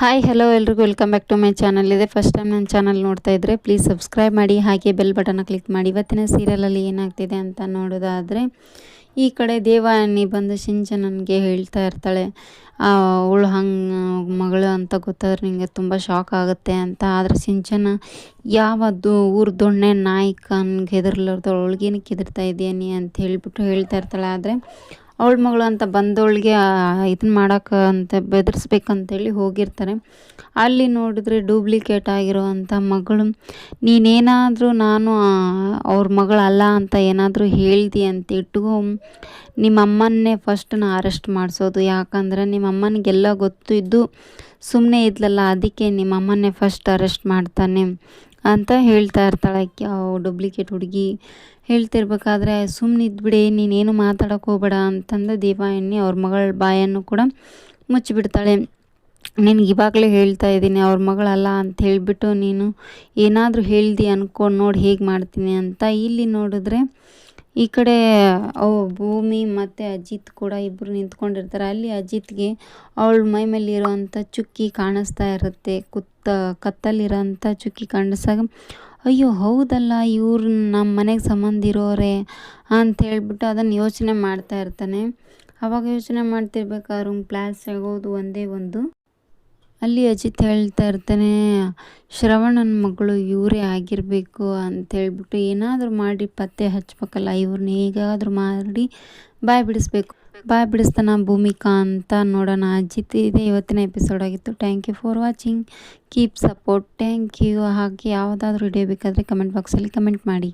Hi hello ಎಲ್ರಿಗೂ. Welcome back to my channel ಇದೆ first time ನನ್ನ ಚಾನಲ್ ನೋಡ್ತಾ ಇದ್ದರೆ ಪ್ಲೀಸ್ ಸಬ್ಸ್ಕ್ರೈಬ್ ಮಾಡಿ, ಹಾಗೆ ಬೆಲ್ ಬಟನ್ನ ಕ್ಲಿಕ್ ಮಾಡಿ. ಇವತ್ತಿನ ಸೀರಿಯಲಲ್ಲಿ ಏನಾಗ್ತಿದೆ ಅಂತ ನೋಡೋದಾದರೆ, ಈ ಕಡೆ ದೇವಾನಿ ಬಂದು ಸಿಂಚನನಿಗೆ ಹೇಳ್ತಾ ಇರ್ತಾಳೆ. ಅವಳು ಹಂಗೆ, ಮಗಳು ಅಂತ ಗೊತ್ತಾದ್ರೆ ನಿಮಗೆ ತುಂಬ ಶಾಕ್ ಆಗುತ್ತೆ ಅಂತ. ಆದರೆ ಸಿಂಚನ ಯಾವದ್ದು ಊರು ದೊಣ್ಣೆ ನಾಯ್ಕನ್ಗೆ ಹೆದರ್ಲಾರ್ದು, ಅವಳಿಗೇನಕ್ಕೆ ಹೆದರ್ತಾ ಇದೆಯಾ ಅಂತ ಹೇಳಿಬಿಟ್ಟು ಹೇಳ್ತಾ ಇರ್ತಾಳೆ. ಆದರೆ ಅವಳ ಮಗಳು ಅಂತ ಬಂದವಳಿಗೆ ಇದನ್ನ ಮಾಡೋಕೆ ಅಂತ ಬೆದರಿಸ್ಬೇಕಂತೇಳಿ ಹೋಗಿರ್ತಾರೆ. ಅಲ್ಲಿ ನೋಡಿದ್ರೆ ಡೂಪ್ಲಿಕೇಟ್ ಆಗಿರುವಂಥ ಮಗಳು, ನೀನೇನಾದರೂ ನಾನು ಅವ್ರ ಮಗಳಲ್ಲ ಅಂತ ಏನಾದರೂ ಹೇಳ್ದಿ ಅಂತ ಇಟ್ಕೊ ನಿಮ್ಮಮ್ಮನ್ನೇ ಫಸ್ಟ್ ನಾ ಅರೆಸ್ಟ್ ಮಾಡಿಸೋದು. ಯಾಕಂದರೆ ನಿಮ್ಮಮ್ಮನಿಗೆಲ್ಲ ಗೊತ್ತು ಇದ್ದು ಸುಮ್ಮನೆ ಇದ್ಲಲ್ಲ, ಅದಕ್ಕೆ ನಿಮ್ಮಮ್ಮನ್ನೇ ಫಸ್ಟ್ ಅರೆಸ್ಟ್ ಮಾಡ್ತಾನೆ. ಅಂತ ಹೇಳ್ತಾ ಇರ್ತಾಳೆ ಡೂಪ್ಲಿಕೇಟ್ ಹುಡುಗಿ. ಹೇಳ್ತಿರ್ಬೇಕಾದ್ರೆ ಸುಮ್ಮನೆ ಇದ್ಬಿಡಿ ನೀನೇನು ಮಾತಾಡೋಕೆ ಹೋಗ್ಬೇಡ ಅಂತಂದು ದೇವಾಯಣ್ಣಿ ಅವ್ರ ಮಗಳ ಬಾಯನ್ನು ಕೂಡ ಮುಚ್ಚಿಬಿಡ್ತಾಳೆ. ನಿನಗೆ ಇವಾಗಲೇ ಹೇಳ್ತಾ ಇದ್ದೀನಿ, ಅವ್ರ ಮಗಳಲ್ಲ ಅಂತ ಹೇಳಿಬಿಟ್ಟು ನೀನು ಏನಾದರೂ ಹೇಳ್ದಿ ಅಂದ್ಕೊಂಡು ನೋಡಿ ಹೇಗೆ ಮಾಡ್ತೀನಿ ಅಂತ. ಇಲ್ಲಿ ನೋಡಿದ್ರೆ ಈ ಕಡೆ ಅವು ಭೂಮಿ ಮತ್ತು ಅಜಿತ್ ಕೂಡ ಇಬ್ಬರು ನಿಂತ್ಕೊಂಡಿರ್ತಾರೆ. ಅಲ್ಲಿ ಅಜಿತ್ಗೆ ಅವಳ ಮೈ ಮೇಲೆ ಇರೋವಂಥ ಚುಕ್ಕಿ ಕಾಣಿಸ್ತಾ ಇರುತ್ತೆ. ಕುತ್ತ ಕತ್ತಲ್ಲಿರೋಂಥ ಚುಕ್ಕಿ ಕಾಣಿಸಾಗ ಅಯ್ಯೋ, ಹೌದಲ್ಲ, ಇವ್ರು ನಮ್ಮ ಮನೆಗೆ ಸಂಬಂಧ ಇರೋರೇ ಅಂತ ಹೇಳ್ಬಿಟ್ಟು ಅದನ್ನು ಯೋಚನೆ ಮಾಡ್ತಾ ಇರ್ತಾನೆ. ಅವಾಗ ಯೋಚನೆ ಮಾಡ್ತಿರ್ಬೇಕಾದ್ರೆ ಪ್ಲಾಸ್ ಆಗೋದು ಒಂದೇ ಒಂದು. ಅಲ್ಲಿ ಅಜಿತ್ ಹೇಳ್ತಾ ಇರ್ತಾನೆ, ಶ್ರವಣನ ಮಗಳು ಇವರೇ ಆಗಿರಬೇಕು ಅಂತ ಹೇಳ್ಬಿಟ್ಟು ಏನಾದರೂ ಮಾಡಿ ಪತ್ತೆ ಹಚ್ಬೇಕಲ್ಲ ಇವ್ರನ್ನ ಹೇಗಾದರೂ ಮಾಡಿ ಬಾಯ್ ಬಿಡಿಸ್ಬೇಕು. ಬಾಯ್ ಬಿಡಿಸ್ತಾನ ಭೂಮಿಕಾ ಅಂತ ನೋಡೋಣ, ಅಜಿತ್ ಇದೆ, ಇವತ್ತಿನ ಎಪಿಸೋಡ್ ಆಗಿತ್ತು. Thank you for watching keep support thank you ಹಾಗೆ ಯಾವುದಾದ್ರೂ ವಿಡಿಯೋ ಬೇಕಾದರೆ ಕಮೆಂಟ್ ಬಾಕ್ಸಲ್ಲಿ ಕಮೆಂಟ್ ಮಾಡಿ.